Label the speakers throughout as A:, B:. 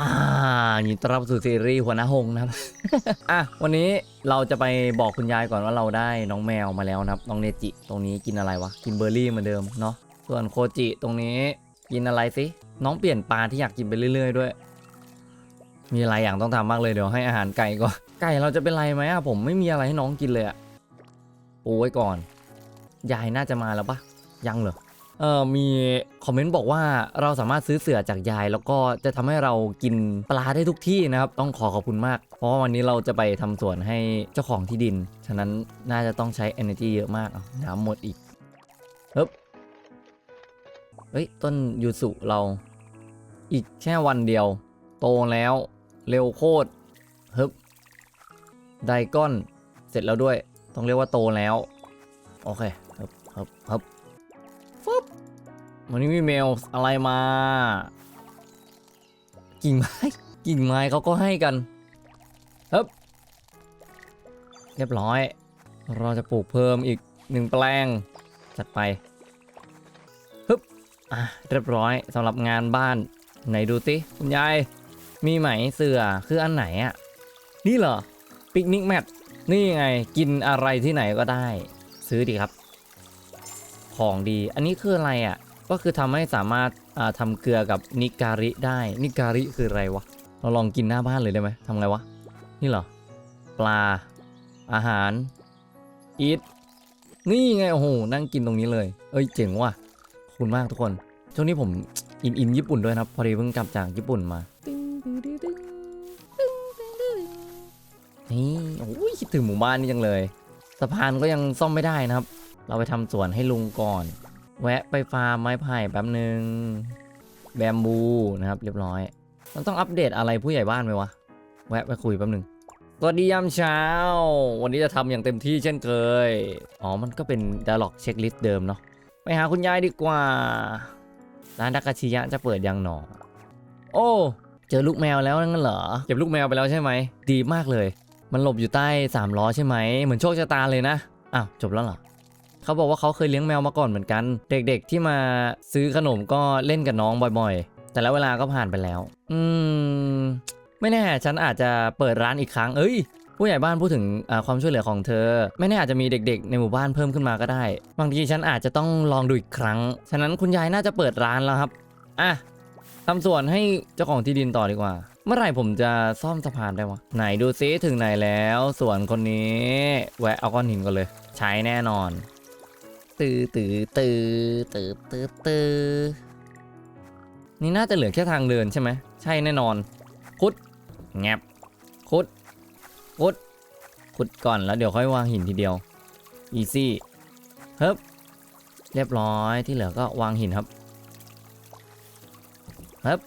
A: อ่ายินดีต้อนรับสู่ซีรีส์หัวหน้าหงนะครับ อะ วันนี้เราจะไปบอกคุณยายก่อนว่าเราได้น้องแมวมาแล้วนะครับ น้องเนจิ ตรงนี้กินอะไรวะ กินเบอร์รี่เหมือนเดิมเนาะ ส่วนโคจิตรงนี้กินอะไรสิ น้องเปลี่ยนปลาที่อยากกินไปเรื่อย ๆ ด้วย มีอะไรอย่างต้องทำมากเลยเดี๋ยวให้อาหารไก่ก่อน ไก่เราจะเป็นไรไหมอะผมไม่มีอะไรให้น้องกินเลยอะปูไว้ก่อน ยายน่าจะมาแล้วปะยังเหรอ เออมีคอมเมนต์บอกว่าเราสามารถซื้อเสือจากยาย แล้วก็จะทำให้เรากินปลาได้ทุกที่นะครับ ต้องขอขอบคุณมาก เพราะวันนี้เราจะไปทำสวนให้เจ้าของที่ดิน ฉะนั้นน่าจะต้องใช้ energy เยอะมากน้ำหมดอีกฮึบเฮ้ยต้นยูสุเราอีกแค่วันเดียว โตแล้วเร็วโคตรฮึบไดก้อนเสร็จแล้วด้วย ต้องเรียกว่าโตแล้ว โอเคฮึบฮึบฮึบ วันนี้มีเมลอะไรมา กิ่งไม้ กิ่งไม้เขาก็ให้กันฮึบเรียบร้อย เราจะปลูกเพิ่มอีกหนึ่งแปลง จัดไปฮึบอะเรียบร้อยสำหรับงานบ้าน ไหนดูสิคุณยาย มีไหมเสือคืออันไหนอะ นี่เหรอ ปิกนิกแมทนี่ไงกินอะไรที่ไหนก็ได้ ซื้อดีครับ ของดี อันนี้คืออะไรอะ ก็คือทำให้สามารถอ่าทำเกลือกับนิการิได้ นิการิคืออะไรวะ เราลองกินหน้าบ้านเลยได้ไหมทำไงวะ นี่เหรอ ปลา อาหารอีทนี่ไงโอ้โหนั่งกินตรงนี้เลย เอ้ยเจ๋งว่ะขอบคุณมากทุกคน ช่วงนี้ผมอินอินญี่ปุ่นด้วยนะครับ พอดีเพิ่งกลับจากญี่ปุ่นมานี่โอ้ยคิดถึงหมู่บ้านนี่จังเลย สะพานก็ยังซ่อมไม่ได้นะครับ เราไปทำสวนให้ลุงก่อน แวะไปฟาร์มไม้ไผ่แป๊บหนึ่งแบมบูนะครับเรียบร้อย มันต้องอัปเดตอะไรผู้ใหญ่บ้านไหมวะ แวะไปคุยแป๊บหนึ่งสวัสดียามเช้า วันนี้จะทำอย่างเต็มที่เช่นเคย อ๋อ มันก็เป็นด a ล็อกเช็คลิสต์เดิมเนาะ ไปหาคุณยายดีกว่า ร้านดักกชิยะจะเปิดยังหนอ โอ้ เจอลูกแมวแล้วนั่นเหรอ เก็บลูกแมวไปแล้วใช่ไหม ดีมากเลย มันหลบอยู่ใต้สามล้อใช่ไหม เหมือนโชคชะตาเลยนะ อ้าว จบแล้วเหรอ เขาบอกว่าเขาเคยเลี้ยงแมวมาก่อนเหมือนกัน เด็กๆที่มาซื้อขนมก็เล่นกับน้องบ่อยๆ แต่แล้วเวลาก็ผ่านไปแล้ว อืม ไม่แน่ฉันอาจจะเปิดร้านอีกครั้ง เอ้ย ผู้ใหญ่บ้านพูดถึงความช่วยเหลือของเธอ ไม่แน่อาจจะมีเด็กๆ ในหมู่บ้านเพิ่มขึ้นมาก็ได้ บางทีฉันอาจจะต้องลองดูอีกครั้ง ฉะนั้นคุณยายน่าจะเปิดร้านแล้วครับ อะทำสวนให้เจ้าของที่ดินต่อดีกว่า เมื่อไหร่ผมจะซ่อมสะพานได้วะ ไหนดูซิถึงไหนแล้วสวนคนนี้ แวะเอาก้อนหินก่อนเลย ใช้แน่นอน ตือตือตือตือตือตือนี่น่าจะเหลือแค่ทางเดินใช่ไหมใช่แน่นอน คุดแงบคุดคุดขุดก่อนแล้วเดี๋ยวค่อยวางหินทีเดียวอีซี่เฮ้บเรียบร้อยที่เหลือก็วางหินครับเฮ้บ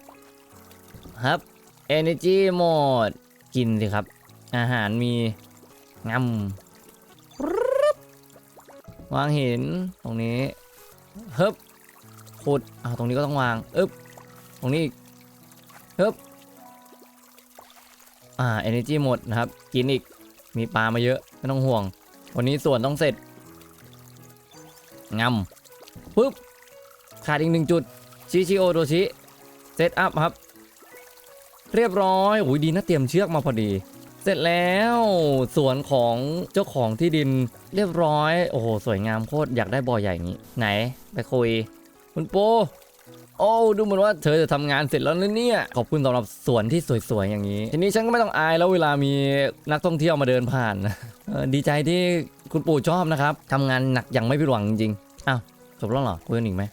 A: เฮ้บ energy หมด กินสิครับ อาหารมีงำ วางหินตรงนี้เฮึบขุดอ้าตรงนี้ก็ต้องวางอึ๊บตรงนี้อีกฮึบอ่า energy หมดนะครับ กินอีกมีปลามาเยอะ ไม่ต้องห่วง วันนี้ส่วนต้องเสร็จงำปุ๊บขาดอีกหนึ่งจุดชิชิโอโดชิเซตอัพครับ เรียบร้อยโอ้ยดีนะเตรียมเชือกมาพอดี เสร็จแล้วสวนของเจ้าของที่ดินเรียบร้อย โอ้โห สวยงามโคตรอยากได้บ่อใหญ่อย่างนี้ ไหนไปคุย คุณโป โอ้ดูเหมือนว่าเธอจะทำงานเสร็จแล้วนะเนี่ย ขอบคุณสำหรับสวนที่สวยๆอย่างนี้ ทีนี้ฉันก็ไม่ต้องอายแล้วเวลามีนักท่องเที่ยวมาเดินผ่านดีใจที่คุณปู่ชอบนะครับทำงานหนักอย่างไม่ผิดหวังจริงๆอ้าวจบแล้วเหรอคุยกันอีกไหม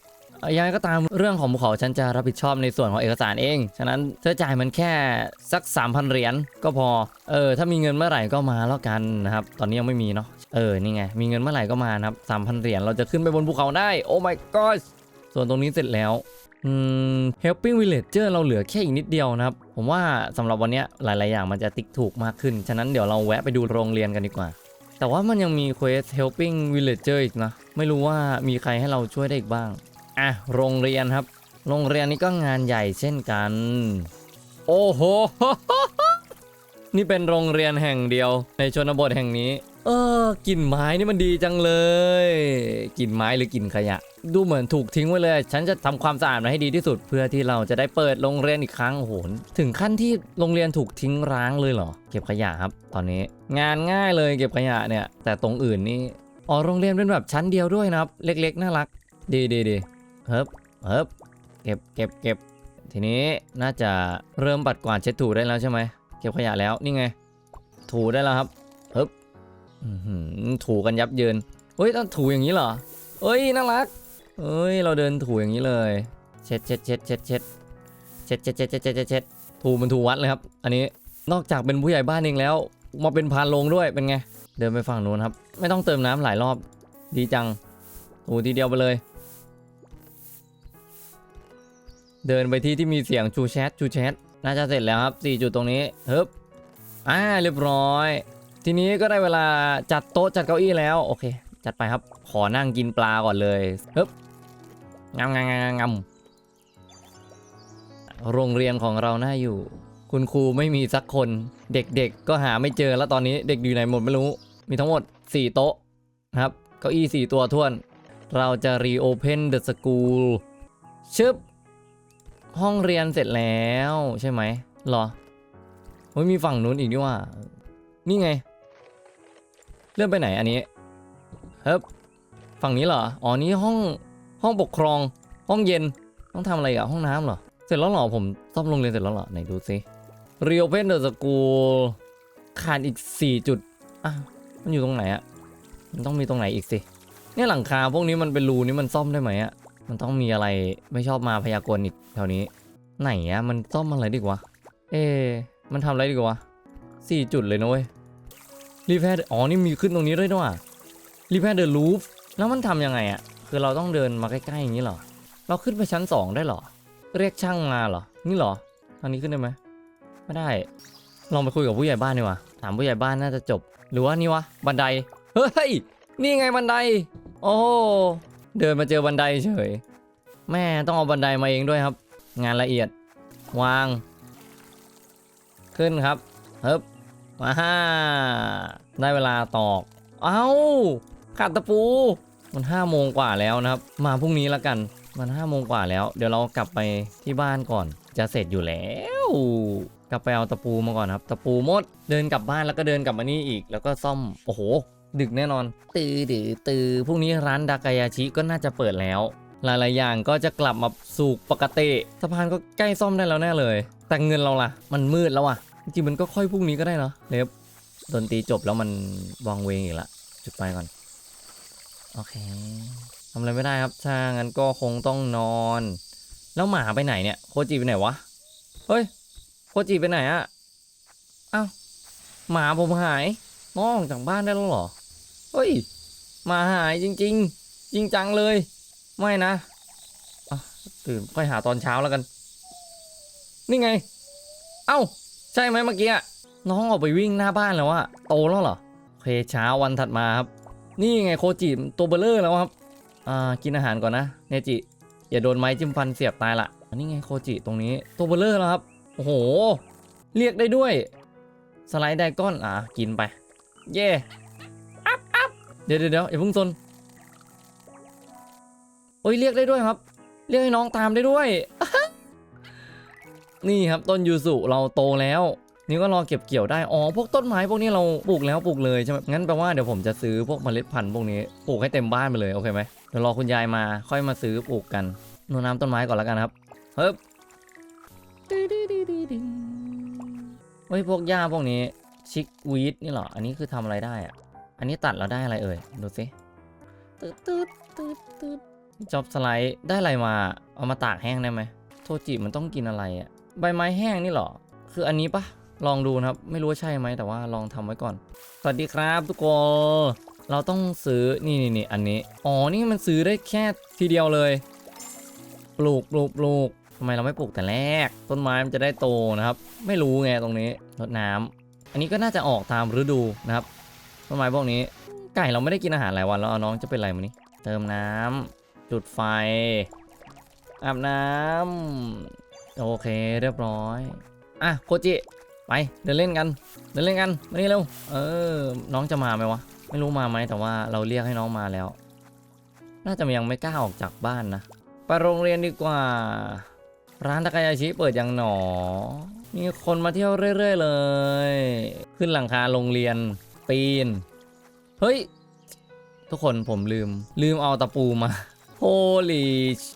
A: ยังไงก็ตามเรื่องของภูเขาฉันจะรับผิดชอบในส่วนของเอกสารเอง ฉะนั้นเธอจ่ายมันแค่สัก 3,000 เหรียญก็พอ เออ ถ้ามีเงินเมื่อไหร่ก็มาแล้วกันนะครับ ตอนนี้ยังไม่มีเนาะ เออ นี่ไง มีเงินเมื่อไหร่ก็มานะครับ3,000เหรียญ เราจะขึ้นไปบนภูเขาได้ โอ้ my god ส่วนตรงนี้เสร็จแล้วอืม helping villager เราเหลือแค่อีกนิดเดียวนะครับ ผมว่าสำหรับวันนี้หลาย ๆ อย่างมันจะติ๊กถูกมากขึ้น ฉะนั้นเดี๋ยวเราแวะไปดูโรงเรียนกันดีกว่า แต่ว่ามันยังมี quest helping villager อีกนะ ไม่รู้ว่ามีใครให้เราช่วยได้อีกบ้าง อะโรงเรียนครับ โรงเรียนนี้ก็งานใหญ่เช่นกัน โอ้โห นี่เป็นโรงเรียนแห่งเดียว ในชนบทแห่งนี้ เออกลิ่นไม้นี่มันดีจังเลยกลิ่นไม้หรือกลิ่นขยะ ดูเหมือนถูกทิ้งไว้เลย ฉันจะทำความสะอาดมันให้ดีที่สุดเพื่อที่เราจะได้เปิดโรงเรียนอีกครั้งโอ้โหถึงขั้นที่โรงเรียนถูกทิ้งร้างเลยเหรอ เก็บขยะครับ ตอนนี้ งานง่ายเลยเก็บขยะเนี่ย แต่ตรงอื่นนี่อ๋อโรงเรียนเป็นแบบชั้นเดียวด้วยนะครับ เล็กๆน่ารัก ดีดีดี เฮิบเฮิบเก็บเก็บเก็บทีนี้น่าจะเริ่มปัดกวาดเช็ดถูได้แล้วใช่ไหมเก็บขยะแล้วนี่ไง ถูได้แล้วครับเฮิบถูกันยับเยินเฮ้ยต้องถูอย่างนี้เหรอเอ้ยน่ารักเอ้ยเราเดินถูอย่างนี้เลย เช็ดเช็ดเช็ดเช็ดเช็ดเช็ดเช็ดเช็ดเช็ดเช็ดเช็ดเช็ดถูมันถูวัดเลยครับ อันนี้นอกจากเป็นผู้ใหญ่บ้านเองแล้ว มาเป็นพานโรงด้วยเป็นไง เดินไปฝั่งนู้นครับ ไม่ต้องเติมน้ำหลายรอบ ดีจังถูทีเดียวไปเลย เดินไปที่ที่มีเสียงชูแชทชูแชทน่าจะเสร็จแล้วครับ4จุดตรงนี้เฮ้บอ่าเรียบร้อย ทีนี้ก็ได้เวลาจัดโต๊ะจัดเก้าอี้แล้วโอเค จัดไปครับขอนั่งกินปลาก่อนเลยเฮ้บงำงำงำงำโรงเรียนของเราน่าอยู่ คุณครูไม่มีสักคน เด็กๆก็หาไม่เจอแล้วตอนนี้เด็กอยู่ไหนหมดไม่รู้ มีทั้งหมด 4 โต๊ะนะครับเก้าอี้ 4 ตัวท้วน เราจะ reopen the school ชึบ ห้องเรียนเสร็จแล้วใช่ไหมเหรอเฮ้ยมีฝั่งนู้นอีกนี่ว่า นี่ไง เลื่อนไปไหนอันนี้เฮ้บฝั่งนี้เหรอ อ๋อ นี่ห้องห้องปกครอง ห้องเย็น ต้องทำอะไรอะ ห้องน้ำเหรอ เสร็จแล้วเหรอ ผมซ่อมโรงเรียนเสร็จแล้วเหรอ ไหนดูซิ reopen the school ขาดอีก 4 จุด อะ มันอยู่ตรงไหนอะ มันต้องมีตรงไหนอีกสิ เนี่ยหลังคาพวกนี้มันเป็นรูนี่มันซ่อมได้ไหมอะ มันต้องมีอะไรไม่ชอบมาพยากรณ์อีกแถวนี้ ไหนอะมันซ่อมอะไรดีกว่า เอะมันทำอะไรดีกว่าสี่จุดเลยนะเว้ยรีแพร์อ๋อนี่มีขึ้นตรงนี้ด้วยด้วยรีแพร์เดอะรูฟแล้วมันทำยังไงอะคือเราต้องเดินมาใกล้ๆอย่างนี้เหรอ เราขึ้นไปชั้น2ได้เหรอ เรียกช่างมาเหรอ นี่เหรอทางนี้ขึ้นได้ไหมไม่ได้ ลองไปคุยกับผู้ใหญ่บ้านดีกว่าถามผู้ใหญ่บ้านน่าจะจบ หรือว่านี่วะ บันได เฮ้ย นี่ไงบันได โอ้ เดินมาเจอบันไดเฉย แม่ต้องเอาบันไดมาเองด้วยครับ งานละเอียด วาง ขึ้นครับเฮ้บมาฮ่าได้เวลาตอก เอ้าขาดตะปู มันห้าโมงกว่าแล้วนะครับ มาพรุ่งนี้แล้วกัน มันห้าโมงกว่าแล้ว เดี๋ยวเรากลับไปที่บ้านก่อน จะเสร็จอยู่แล้วกลับไปเอาตะปูมาก่อนครับ ตะปูหมด เดินกลับบ้านแล้วก็เดินกลับมานี่อีก แล้วก็ซ่อม โอ้โห ดึกแน่นอน ตือดือตือพรุ่งนี้ร้านดากายาชิก็น่าจะเปิดแล้ว หลายๆอย่างก็จะกลับมาสู่ปกติสะพานก็ใกล้ซ่อมได้แล้วแน่เลย แต่เงินเราล่ะ มันมืดแล้วอะจริงมันก็ค่อยพรุ่งนี้ก็ได้เนาะเล็บดนตรีจบแล้วมันวางเวงอีกละจุดไฟก่อน โอเคทำอะไรไม่ได้ครับถ้างั้นก็คงต้องนอน แล้วหมาไปไหนเนี่ยโคจิไปไหนวะเฮ้ยโคจิไปไหนอะอ้าวหมาผมหายน้องจากบ้านได้แล้วเหรอ เฮ้ย มาหายจริง ๆ จริงจังเลย ไม่นะะตื่นค่อยหาตอนเช้าแล้วกัน นี่ไง เอ้า ใช่ไหมเมื่อกี้อะน้องออกไปวิ่งหน้าบ้านแล้วอะโตแล้วเหรอโอเคเช้าวันถัดมาครับ นี่ไงโคจิตัวเบลเลอร์แล้วครับอ่ากินอาหารก่อนนะเนจิอย่าโดนไม้จิ้มฟันเสียบตายละอันนี้ไงโคจิตรงนี้ตัวเบลเลอร์แล้วครับ โอ้โห เรียกได้ด้วย สไลด์ไดก้อนอะกินไป เย่ เดี๋ยวเดี๋ยวเดี๋ยวอย่าเพิ่งซนโอ้ยเรียกได้ด้วยครับ เรียกให้น้องตามได้ด้วย นี่ครับต้นยูสุเราโตแล้ว นี่ก็รอเก็บเกี่ยวได้ อ๋อพวกต้นไม้พวกนี้เราปลูกแล้วปลูกเลยใช่ไหมงั้นแปลว่าเดี๋ยวผมจะซื้อพวกเมล็ดพันธุ์พวกนี้ปลูกให้เต็มบ้านไปเลยโอเคไหมเดี๋ยวรอคุณยายมาค่อยมาซื้อปลูกกันหนูน้ำต้นไม้ก่อนแล้วกันครับเฮ้ยเฮ้ยพวกหญ้าพวกนี้ชิควีดนี่เหรอ อันนี้คือทำอะไรได้อะ อันนี้ตัดแล้วได้อะไรเอ่ย ดูสิตืดตืดตืดตืดจ็อบสไลด์ได้อะไรมา เอามาตากแห้งได้ไหม โทจิมันต้องกินอะไรอะใบไม้แห้งนี่เหรอ คืออันนี้ปะลองดูนะครับ ไม่รู้ว่าใช่ไหมแต่ว่าลองทำไว้ก่อน สวัสดีครับทุกคน เราต้องซื้อ นี่นี่นี่อันนี้ อ๋อ นี่มันซื้อได้แค่ทีเดียวเลย ปลูกปลูกปลูกทำไมเราไม่ปลูกแต่แรก ต้นไม้มันจะได้โตนะครับ ไม่รู้ไงตรงนี้รดน้ำอันนี้ก็น่าจะออกตามฤดูนะครับ ต้นไม้พวกนี้ ไก่เราไม่ได้กินอาหารหลายวันแล้วน้องจะเป็นไรมั้นี้เติมน้ำจุดไฟ อาบน้ำโอเคเรียบร้อยอะโคจิไปเดินเล่นกัน เดินเล่นกันมานี่เร็วเออ น้องจะมาไหมวะไม่รู้มาไหมแต่ว่าเราเรียกให้น้องมาแล้ว น่าจะยังไม่กล้าออกจากบ้านนะไปโรงเรียนดีกว่า ร้านทากายาชิเปิดยังหนอ มีคนมาเที่ยวเรื่อย ๆ เลย ขึ้นหลังคาโรงเรียน ปีน เฮ้ย ทุกคนผมลืม ลืมเอาตะปูมาโฮลี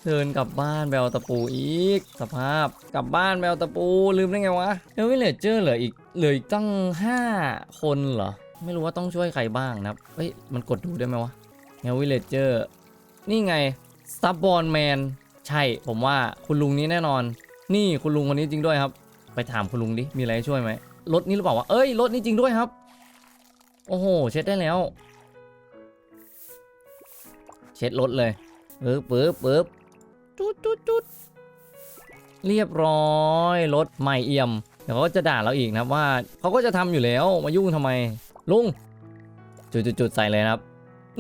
A: เชิญกลับบ้านไปเอาตะปูอีก สภาพกลับบ้านไปเอาตะปู ลืมได้ไงวะเดวิลเลเจอร์เหลืออีกเหลืออีกตั้ง 5 คนเหรอ ไม่รู้ว่าต้องช่วยใครบ้างนะเฮ้ย มันกดดูได้ไหมวะเดวิลเลเจอร์นี่ไงซับบอลแมนใช่ผมว่าคุณลุงนี้แน่นอน นี่คุณลุงคนนี้จริงด้วยครับ ไปถามคุณลุงดิมีอะไรช่วยไหมรถนี้หรือเปล่าวะเอ้ยรถนี้จริงด้วยครับ โอ้โห เช็ดได้แล้ว เช็ดรถเลยปึ๊บปึ๊บปึ๊บจุดจุดจุดเรียบร้อยรถใหม่เอี่ยมเดี๋ยวเขาก็จะด่าเราอีกนะครับว่าเขาก็จะทำอยู่แล้วมายุ่งทำไมลุงจุดจุดจุดใส่เลยครับ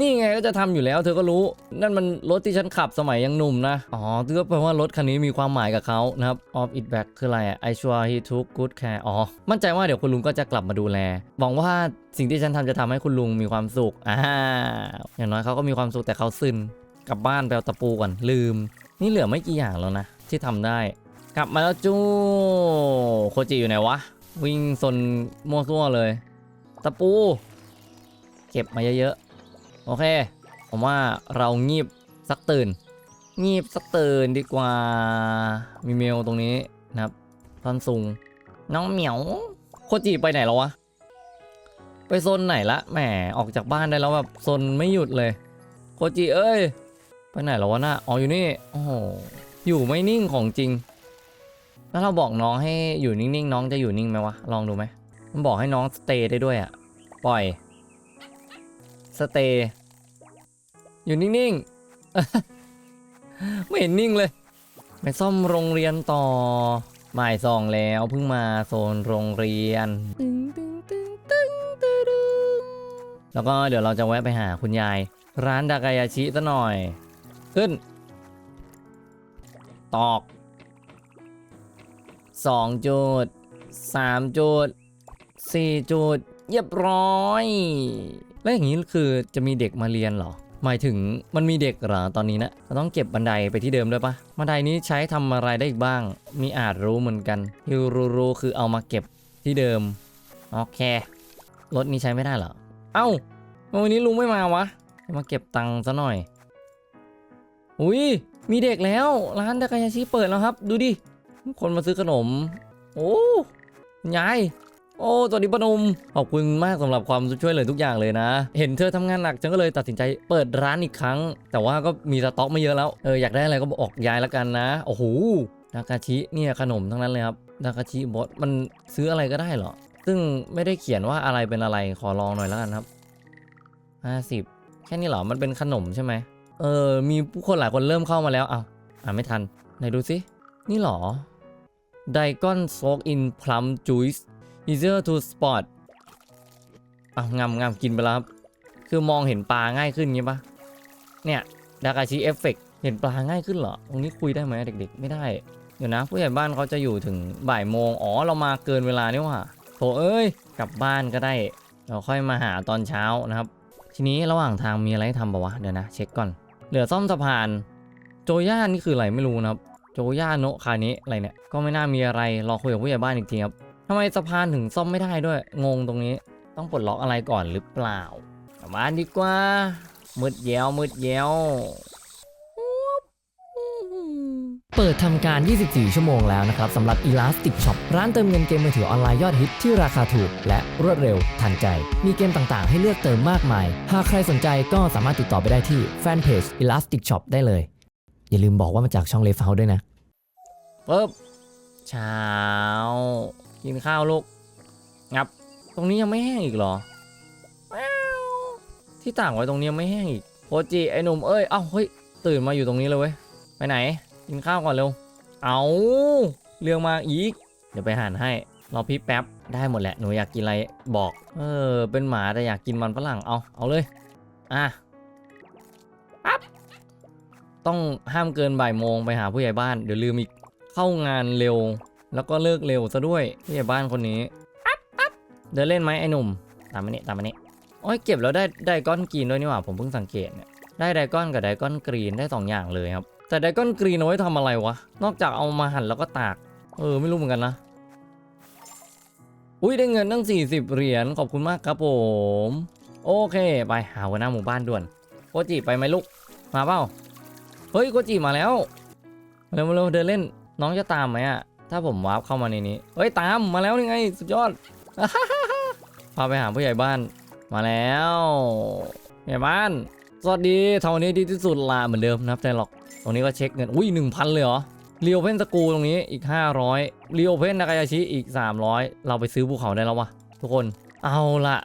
A: นี่ไงก็จะทำอยู่แล้ว เธอก็รู้ นั่นมันรถที่ฉันขับสมัยยังหนุ่มนะ อ๋อถือว่าแปลว่ารถคันนี้มีความหมายกับเขานะครับ off it back คืออะไรอะ I sure he took good care อ๋อ มั่นใจว่าเดี๋ยวคุณลุงก็จะกลับมาดูแล หวังว่าสิ่งที่ฉันทำจะทำให้คุณลุงมีความสุข อ่า อย่างน้อยเขาก็มีความสุขแต่เขาซึนกลับบ้านไปเอาตะปูก่อนลืม นี่เหลือไม่กี่อย่างแล้วนะที่ทำได้ กลับมาแล้วจู้โคจิอยู่ไหนวะ วิ่งซนมั่วซั่วเลย ตะปู เก็บมาเยอะๆ โอเค ผมว่าเรางีบสักตื่น งีบสักตื่นดีกว่า มีเมลตรงนี้นะครับท่อนซุงน้องเหมียว โคจิไปไหนแล้ววะ ไปโซนไหนละ แหม ออกจากบ้านได้แล้วแบบโซนไม่หยุดเลย โคจิเอ้ย ไปไหนแล้ววะน่ะอ๋ออยู่นี่ โอ้โห อยู่ไม่นิ่งของจริง แล้วเราบอกน้องให้อยู่นิ่งๆ น้องจะอยู่นิ่งไหมวะ ลองดูไหมมันบอกให้น้องสเตย์ได้ด้วยอะ่ะปล่อย สเตย์อยู่นิ่งๆ ไม่เห็นนิ่งเลย ไปซ่อมโรงเรียนต่อบ่ายสองแล้วเพิ่งมาโซนโรงเรียน แล้วก็เดี๋ยวเราจะแวะไปหาคุณยาย ร้านดากายาชิซะหน่อย ขึ้น ตอกสองจุดสามจุดสี่จุดเรียบร้อย แล้วอย่างนี้คือจะมีเด็กมาเรียนเหรอ หมายถึงมันมีเด็กเหรอตอนนี้นะเราต้องเก็บบันไดไปที่เดิมด้วยปะบันไดนี้ใช้ทำอะไรได้อีกบ้าง มีอาจรู้เหมือนกันฮิวรูรูคือเอามาเก็บที่เดิมโอเครถนี้ใช้ไม่ได้เหรอ เอ้าวันนี้ลุงไม่มาวะ มาเก็บตังค์ซะหน่อย อุ้ยมีเด็กแล้วร้านดากายาชิเปิดแล้วครับ ดูดิ คนมาซื้อขนม โอ้ยาย โอ้ตัวนี้ปนมขอบคุณมากสำหรับความช่วยเหลือทุกอย่างเลยนะ เห็นเธอทำงานหนักฉันก็เลยตัดสินใจเปิดร้านอีกครั้ง แต่ว่าก็มีสต็อกไม่เยอะแล้วเอออยากได้อะไรก็บอกย้ายแล้วกันนะโอ้โหดากาชิเนี่ยขนมทั้งนั้นเลยครับดากาชิบอสมันซื้ออะไรก็ได้เหรอซึ่งไม่ได้เขียนว่าอะไรเป็นอะไรขอลองหน่อยแล้วกันครับ 50 แค่นี้เหรอมันเป็นขนมใช่ไหมเออมีผู้คนหลายคนเริ่มเข้ามาแล้วอ้าอ่านไม่ทันไหนดูสินี่เหรอ Daikon soak in plum juice easier to spot อะงามงามกินไปแล้วครับ คือมองเห็นปลาง่ายขึ้นงี้ปะเนี่ยดากาชิเอฟเฟกเห็นปลาง่ายขึ้นเหรอ ตรงนี้คุยได้ไหมเด็กๆ ไม่ได้ เดี๋ยวนะ ผู้ใหญ่บ้านเขาจะอยู่ถึงบ่ายโมง อ๋อ เรามาเกินเวลานี่ว่าโถเอ้ย กลับบ้านก็ได้ เราค่อยมาหาตอนเช้านะครับ ทีนี้ระหว่างทางมีอะไรให้ทำปะวะ เดี๋ยวนะ เช็คก่อน เหลือซ่อมสะพาน โจย่านี่คืออะไรไม่รู้นะครับ โจย่าโนะคานี้อะไรเนี่ย ก็ไม่น่ามีอะไร รอคุยกับผู้ใหญ่บ้านอีกทีครับำไมสะพานถึงซ่อมไม่ได้ด้วย งงตรงนี้ต้องปลดล็อกอะไรก่อนหรือเปล่ากลับบ้านดีกว่ามืดแยวมืดแยว
B: เปิดทำการ 24 ชั่วโมงแล้วนะครับสำหรับ Elastic Shop ร้านเติมเงินเกมมือถือออนไลน์ยอดฮิตที่ราคาถูก และรวดเร็วทันใจ มีเกมต่างๆ ให้เลือกเติมมากมาย หากใครสนใจก็สามารถติดต่อไปได้ที่แฟนเพจ Elastic Shop ได้เลย อย่าลืมบอกว่ามาจากช่องเลฟเฮาด้วยนะ
A: ปึ๊บเช้า กินข้าวลูกงับ ตรงนี้ยังไม่แห้งอีกเหรอ ที่ต่างไว้ตรงนี้ยังไม่แห้งอีกโคจิไอหนุ่มเอ้ยเอ้าเฮ้ยตื่นมาอยู่ตรงนี้เลยเว้ยไปไหน กินข้าวก่อนเร็ว เอาเรื่องมาอีก เดี๋ยวไปหั่นให้รอพี่แป๊บได้หมดแหละหนูอยากกินอะไรบอก เออ เป็นหมาแต่อยากกินมันฝรั่งเอาเอาเลย อะปั๊บต้องห้ามเกินบ่ายโมงไปหาผู้ใหญ่บ้านเดี๋ยวลืมอีกเข้างานเร็ว แล้วก็เลิกเร็วซะด้วยผู้ใหญ่บ้านคนนี้เดินเล่นไหมไอ้หนุ่ม ตามมาเนี่ตามมาเนี่โอ้ยเก็บแล้วได้ได้ก้อนกรีนด้วยนี่หว่าผมเพิ่งสังเกตเนี่ยได้ไดก้อนกับไดก้อนกรีนได้สองอย่างเลยครับ แต่ไดก้อนกรีนเอาไว้ทำอะไรวะ นอกจากเอามาหั่นแล้วก็ตาก เออไม่รู้เหมือนกันนะ อุ้ยได้เงินตั้ง 40 เหรียญขอบคุณมากครับผม โอเค ไปหาหัวหน้าหมู่บ้านด่วนโกจิไปไหมลูกมาเปล่าเฮ้ยโกจิมาแล้วเร็วเร็วเดินเล่นน้องจะตามไหมอะ ถ้าผมวาร์ปเข้ามาในนี้เฮ้ย ตามมาแล้วนี่ไง สุดยอด พาไปหาผู้ใหญ่บ้าน มาแล้วผู้ใหญ่บ้าน สวัสดีเท่านี้ดีที่สุดละเหมือนเดิมนะครับใจหรอก ตรงนี้ก็เช็คเงิน อุ้ยหนึ่งพันเลยเหรอ เรียวเพนสกูตรงนี้อีก 500เรียวเพนนากายาชิอีก 300 เราไปซื้อภูเขาได้แล้ววะทุกคน เอาละ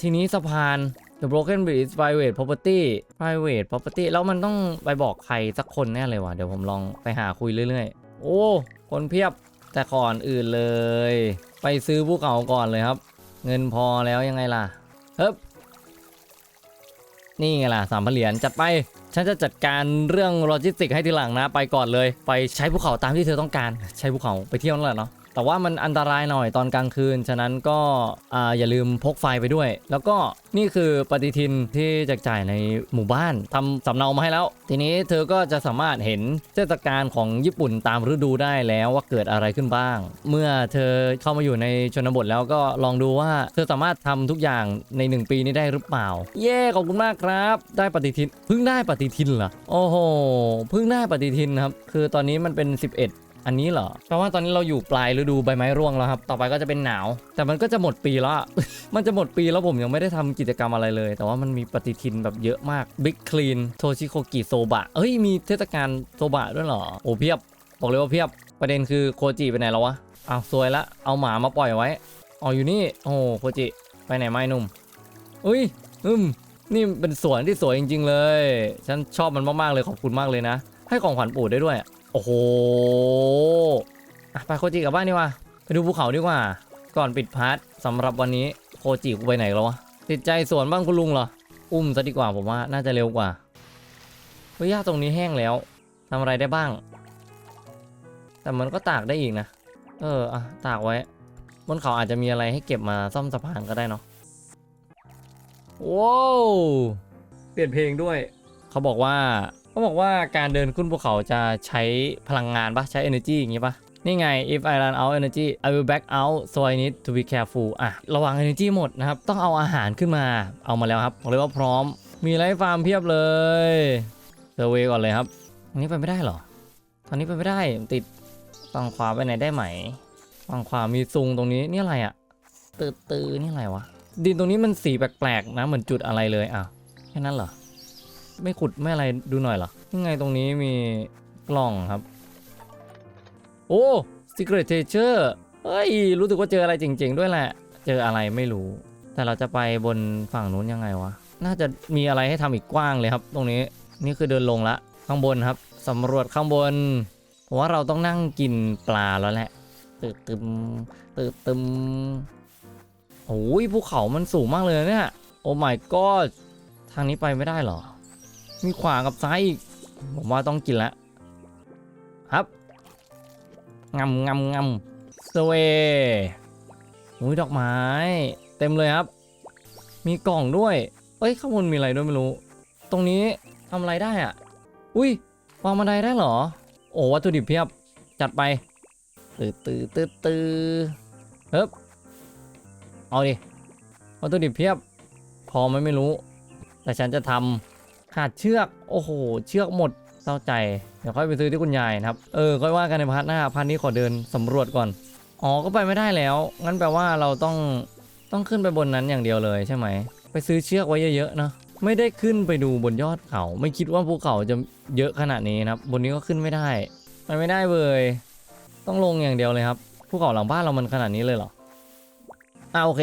A: ทีนี้สะพาน The Broken Bridge Private Property Private Property แล้วมันต้องไปบอกใครสักคนแน่เลยวะเดี๋ยวผมลองไปหาคุยเรื่อยๆ โอ้ คนเพียบ แต่ก่อนอื่นเลย ไปซื้อภูเขาก่อนเลยครับ เงินพอแล้วยังไงล่ะเฮ้บนี่ไงล่ะสามพันเหรียญจัดไป ฉันจะจัดการเรื่องโลจิสติกให้ทีหลังนะ ไปก่อนเลย ไปใช้ภูเขาตามที่เธอต้องการ ใช้ภูเขาไปเที่ยวนั่นแหละเนาะ แต่ว่ามันอันตรายหน่อยตอนกลางคืน ฉะนั้นก็ออย่าลืมพกไฟไปด้วย แล้วก็นี่คือปฏิทินที่แจกจ่ายในหมู่บ้านทำสำเนามาให้แล้ว ทีนี้เธอก็จะสามารถเห็นเทศกาลของญี่ปุ่นตามฤดูได้แล้วว่าเกิดอะไรขึ้นบ้าง เมื่อเธอเข้ามาอยู่ในชนบทแล้วก็ลองดูว่าเธอสามารถทำทุกอย่างใน 1 ปีนี้ได้หรือเปล่า เย้ขอบคุณมากครับ ได้ปฏิทินเพิ่งได้ปฏิทินเหรอโอ้โหเพิ่งได้ปฏิทินครับ คือตอนนี้มันเป็น 11 อันนี้เหรอแปลว่าตอนนี้เราอยู่ปลายฤดูใบไม้ร่วงแล้วครับ ต่อไปก็จะเป็นหนาว แต่มันก็จะหมดปีแล้ว มันจะหมดปีแล้วผมยังไม่ได้ทำกิจกรรมอะไรเลย แต่ว่ามันมีปฏิทินแบบเยอะมาก Big Clean โทชิโคกิโซบะเอ้ยมีเทศกาลโซบะด้วยเหรอโอ้เพียบบอกเลยว่าเพียบประเด็นคือโคจิไปไหนแล้ววะอ้าวซวยละเอาหมามาปล่อยไว้อ๋ออยู่นี่โอ้โคจิไปไหนไม่นุ่มอุ้ยอืมนี่เป็นสวนที่สวยจริง ๆ เลย ฉันชอบมันมากๆเลยขอบคุณมากเลยนะ ให้ของขวัญปู่ได้ด้วย โอ้โหไปโคจิกลับบ้านดีกว่า ไปดูภูเขาดีกว่า ก่อนปิดพาร์ทสำหรับวันนี้โคจิกูไปไหนแล้ววะ ติดใจสวนบ้างคุณลุงเหรอ อุ้มซะดีกว่าผมว่าน่าจะเร็วกว่าเฮ้ยหญ้าตรงนี้แห้งแล้วทำอะไรได้บ้าง แต่มันก็ตากได้อีกนะ เอออะตากไว้ บนเขาอาจจะมีอะไรให้เก็บมาซ่อมสะพานก็ได้เนาะว้าวเปลี่ยนเพลงด้วย เขาบอกว่า เขาบอกว่าการเดินขึ้นภูเขาจะใช้พลังงานปะใช้ energy อย่างงี้ปะนี่ไง if I run out energy I will back out so I need to be careful อะ ระวัง energy หมดนะครับ ต้องเอาอาหารขึ้นมา เอามาแล้วครับบอกเลยว่าพร้อม มีไลฟ์ฟาร์มเพียบเลยเซอร์เวก่อนเลยครับอันนี้ไปไม่ได้หรอ ตอนนี้ไปไม่ได้ ติดฝั่งขวาไปไหนได้ไหมฝั่งขวามีซุงตรงนี้ นี่อะไรอะตืดตือนี่อะไรวะ ดินตรงนี้มันสีแปลกๆนะ เหมือนจุดอะไรเลยอะ แค่นั้นเหรอ ไม่ขุดไม่อะไรดูหน่อยเหรอยังไงตรงนี้มีกล่องครับ โอ้ Secret Treasure เฮ้ย รู้สึกว่าเจออะไรจริง ๆ ด้วยแหละ เจออะไรไม่รู้ แต่เราจะไปบนฝั่งนู้นยังไงวะ น่าจะมีอะไรให้ทำอีกกว้างเลยครับ ตรงนี้ นี่คือเดินลงละ ข้างบนครับสำรวจข้างบนผมว่าเราต้องนั่งกินปลาแล้วแหละตืดตึมตืดตึมโอ้ยภูเขามันสูงมากเลยนะเนี่ย โอ้ my god ทางนี้ไปไม่ได้หรอ มีขวากับซ้ายอีก ผมว่าต้องกินละครับงำงำงำสเวอุ้ยดอกไม้ เต็มเลยครับ มีกล่องด้วย เอ้ยข้างบนมีอะไรด้วยไม่รู้ ตรงนี้ทำอะไรได้อะ อุ้ยวางบันไดได้เหรอ โอ้วัตถุดิบเพียบ จัดไปตื้อตื้อตื้อตื้อเฮ้บเอาดิวัตถุดิบเพียบ พอไหมไม่รู้ แต่ฉันจะทำ ขาดเชือก โอ้โห เชือกหมดเศร้าใจ เดี๋ยวค่อยไปซื้อที่คุณยายนะครับ เออ ค่อยว่ากันในพาร์ทหน้า พาร์ทนี้ขอเดินสำรวจก่อน อ๋อ ก็ไปไม่ได้แล้ว งั้นแปลว่าเราต้องต้องขึ้นไปบนนั้นอย่างเดียวเลยใช่ไหม ไปซื้อเชือกไว้เยอะๆเนาะ ไม่ได้ขึ้นไปดูบนยอดเขา ไม่คิดว่าภูเขาจะเยอะขนาดนี้นะครับ บนนี้ก็ขึ้นไม่ได้ไปไม่ได้เลย ต้องลงอย่างเดียวเลยครับภูเขาหลังบ้านเรามันขนาดนี้เลยเหรออ่าโอเค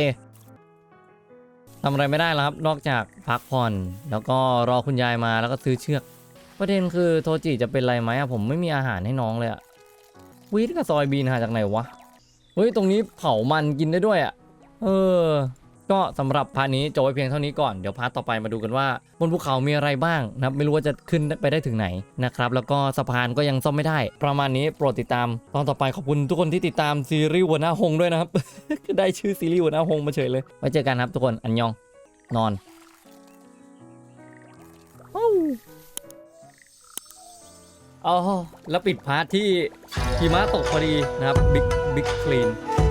A: ทำอะไรไม่ได้แล้วครับ นอกจากพักผ่อน แล้วก็รอคุณยายมาแล้วก็ซื้อเชือก ประเด็นคือโทจิจะเป็นไรไหมอะผมไม่มีอาหารให้น้องเลยอะวีดกับซอยบีนหาจากไหนวะ เฮ้ย ตรงนี้เผามันกินได้ด้วยอะเออ ก็สำหรับพาร์ทนี้จบไว้เพียงเท่านี้ก่อนเดี๋ยวพาร์ทต่อไปมาดูกันว่าบนภูเขามีอะไรบ้างนะครับไม่รู้ว่าจะขึ้นไปได้ถึงไหนนะครับแล้วก็สะพานก็ยังซ่อมไม่ได้ ประมาณนี้โปรดติดตาม ตอนต่อไปขอบคุณทุกคนที่ติดตามซีรีส์หัวหน้าหงด้วยนะครับได้ชื่อซีรีส์หัวหน้าหงมาเฉยเลยไว้เจอกันครับทุกคนอันยองนอนอ๋อแล้วปิดพาร์ทที่หิมะตกพอดีนะครับบิ๊กบิ๊กคลีนอะเจอกันพาร์ทหน้าแล้วกันทุกคน